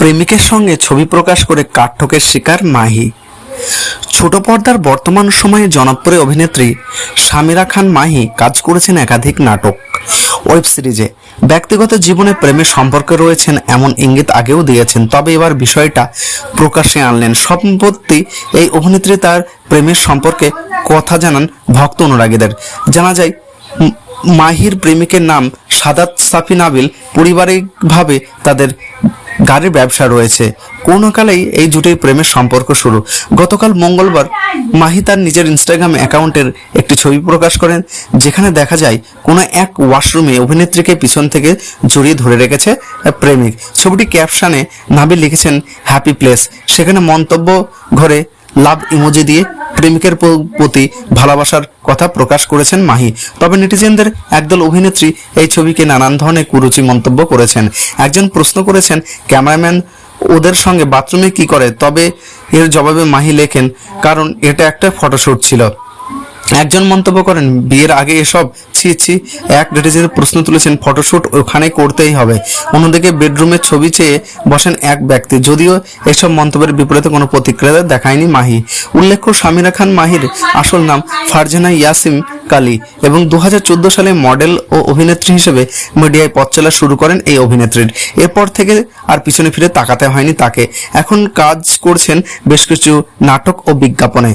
প্রেমিকের সঙ্গে ছবি প্রকাশ করে কাঠঠোকের শিকার মাহি। ছোট পর্দার বর্তমান সময়ে জনপ্রিয় অভিনেত্রী সামিরা খান মাহি কাজ করেছেন একাধিক নাটক। ওয়েব সিরিজে ব্যক্তিগত জীবনে প্রেমের সম্পর্কে রয়েছেন এমন ইঙ্গিত আগেও দিয়েছেন, তবে এবার বিষয়টা প্রকাশ্যে আনলেন। সম্প্রতি এই অভিনেত্রী তার প্রেমের সম্পর্কে কথা জানান ভক্ত অনুরাগীদের। জানা যায়, মাহির প্রেমিকের নাম সাদাত সাফি নাবিল পারিবারিকভাবে তাদের গাড়ির ব্যবসা রয়েছে। কোনো কালেই এই জুটির প্রেমের সম্পর্ক শুরু। গতকাল মঙ্গলবার মাহি তার নিজের ইনস্টাগ্রাম অ্যাকাউন্টের একটি ছবি প্রকাশ করেন, যেখানে দেখা যায় কোনো এক ওয়াশরুমে অভিনেত্রীকে পিছন থেকে জড়িয়ে ধরে রেখেছে প্রেমিক। ছবিটি ক্যাপশনে নাবিল লিখেছেন, হ্যাপি প্লেস। সেখানে মন্তব্য ঘরে লাভ ইমোজি দিয়ে প্রেমিকের প্রতি ভালোবাসার কথা প্রকাশ করেছেন মাহি। তবে নেটিজেনদের একদল অভিনেত্রী এই ছবিকে নানান ধরনের কুরুচি মন্তব্য করেছেন। একজন প্রশ্ন করেছেন, ক্যামেরাম্যান ওদের সঙ্গে বাথরুমে কি করে? তবে এর জবাবে মাহি লেখেন, কারণ এটা একটা ফটোশ্যুট ছিল। একজন মন্তব্য করেন, বিয়ের আগে এসব ছি ছি এক নেটিজেনের প্রশ্ন তুলেছেন ফটোশুট, ওখানে করতেই হবে। অন্যদিকে বেডরুমের ছবি চেয়ে বসেন এক ব্যক্তি। যদিও এসব মন্তব্যের বিপরীতে কোনো প্রতিক্রিয়া দেখায়নি মাহি। উল্লেখ্য, সামিরা খান মাহির আসল নাম ফারজানা ইয়াসিম কালী এবং দু হাজার চোদ্দ সালে মডেল ও অভিনেত্রী হিসেবে মিডিয়ায় পথ চলা শুরু করেন এই অভিনেত্রীর। এরপর থেকে আর পিছনে ফিরে তাকাতে হয়নি তাকে। এখন কাজ করছেন বেশ কিছু নাটক ও বিজ্ঞাপনে।